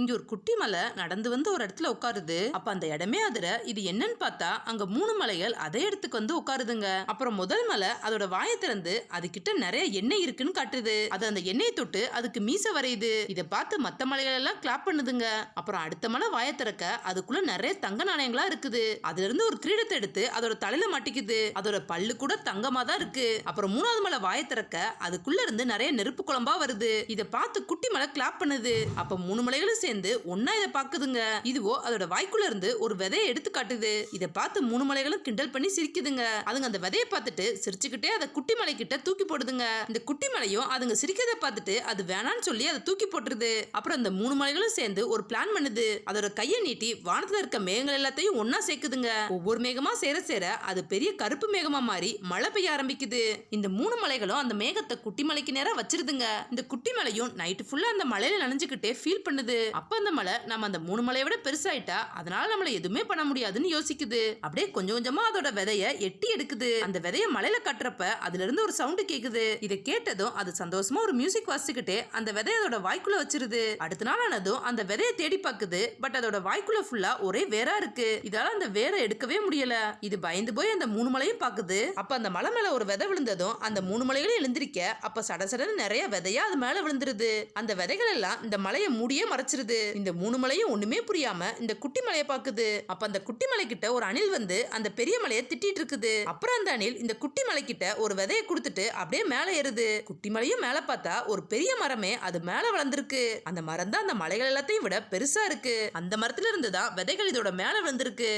இங்க ஒரு குட்டி மலை நடந்து வந்து ஒரு இடத்துல உட்காருது. அப்ப அந்த இடமே அதுல இது என்னன்னு பார்த்தா அங்க மூணு மலைகள் அதே இடத்துக்கு வந்து உட்காருதுங்க. அப்புறம் முதல் மலை அதோட வாயை திறந்து அது கிட்ட நிறைய எண்ணெய் இருக்குன்னு காட்டுது. அது அந்த எண்ணெயை தொட்டு அதுக்கு மீச வரையுது. இதை பார்த்து மத்த மலைகள் எல்லாம் கிளாப் பண்ணுதுங்க. அப்புறம் அடுத்த மலை வாயை திறக்க அதுக்குள்ள நிறைய தங்க நாணயங்களா இருக்குது. அதுல இருந்து ஒரு கிரீடத்தை எடுத்து அதோட தலையில மாட்டிக்குது. அதோட பல்லு கூட தங்கமா தான் இருக்கு. அப்புறம் மூணாவது மலை வாயை திறக்க அதுக்குள்ள இருந்து நிறைய நெருப்பு குழம்பா வருது. இதை பார்த்து குட்டி மலை கிளாப் பண்ணுது. அப்ப மூணு மலைகளும் சேர்ந்து ஒன்னா இதை பாக்குதுங்க. இதுவோ அதோட வாய்க்குள்ள இருந்து ஒரு விதையை எடுத்து காட்டுது. இதை பார்த்து மூணு மலைகளும் கிண்டல் பண்ணி சிரிக்குதுங்க. அதுங்க அந்த விதையை பார்த்துட்டு சிரிச்சுக்கிட்டே அதை குட்டி மலை கிட்ட தூக்கி போடுதுங்க. இந்த குட்டி மலையும் அதுங்க சிரிக்கிறத பார்த்துட்டு அது வேணான்னு சொல்லி அதை தூக்கி போட்டுருது. அப்புறம் அந்த மூணு மலைகளும் சேர்ந்து ஒரு பிளான் பண்ணுது. அதோட கையை நீட்டி வானத்துல இருக்க மேகங்கள் எல்லாத்தையும் ஒன்னா சேர்க்குதுங்க. ஒவ்வொரு மேகமா சேர சேர அது பெரிய கருப்பு மேகமா மாறி மழை பெய்ய ஆரம்பிக்குது. இந்த மூணு மலைகளும் அந்த மேகத்தை குட்டி மலைக்கு நேரம் வச்சிருதுங்க. இந்த குட்டி மலையும் நைட்டு ஃபுல்லா அந்த மலையில நனைஞ்சுக்கிட்டே ஃபீல் பண்ணுது. அப்ப அந்த மலை நம்ம அந்த மூணு மலையை விட பெருசாயிட்டா அதனால நம்மள எதுவுமே பண்ண முடியாதுன்னு யோசிக்குது. அப்படியே கொஞ்சம் கொஞ்சமா அதோட விதைய எட்டி எடுக்குது. அந்த விதைய மலையில கட்டுறப்ப அதுல இருந்து ஒரு சவுண்ட் கேக்குது. இதை கேட்டதும் அது சந்தோஷமா ஒரு மியூசிக் வாசிக்கிட்டே அந்த விதைய அதோட வாய்க்குள்ள வச்சிருது. அடுத்த நாள் ஆனதும் அந்த விதைய தேடி பாக்குது. பட் அதோட வாய்க்குள்ள ஃபுல்லா ஒரே வேரா இருக்கு. இதால அந்த வேரை எடுக்கவே முடியல. இது பயந்து போய் அந்த மூணு மலையும் பாக்குது. அப்ப அந்த மலை மேல ஒரு விதை விழுந்ததும் அந்த மூணு மலைகளும் எழுந்திருக்க அப்ப சடசடன்னு நிறைய விதையா அது மேல விழுந்துருது. அந்த விதைகள் எல்லாம் இந்த மலையை மூடியே பேசுறது இந்த மூணு மலையும் ஒண்ணுமே புரியாம இந்த குட்டி மலையை பாக்குது. அப்ப அந்த குட்டி மலை கிட்ட ஒரு அணில் வந்து அந்த பெரிய மலையை திட்டிட்டு இருக்குது. அப்புறம் அந்த அணில் இந்த குட்டி மலை கிட்ட ஒரு விதையை கொடுத்துட்டு அப்படியே மேல ஏறுது. குட்டி மலையும் மேல பார்த்தா ஒரு பெரிய மரமே அது மேல வளர்ந்துருக்கு. அந்த மரம் தான் அந்த மலைகள் எல்லாத்தையும் விட பெருசா இருக்கு. அந்த மரத்துல இருந்து தான் விதைகள் இதோட மேல விழுந்திருக்கு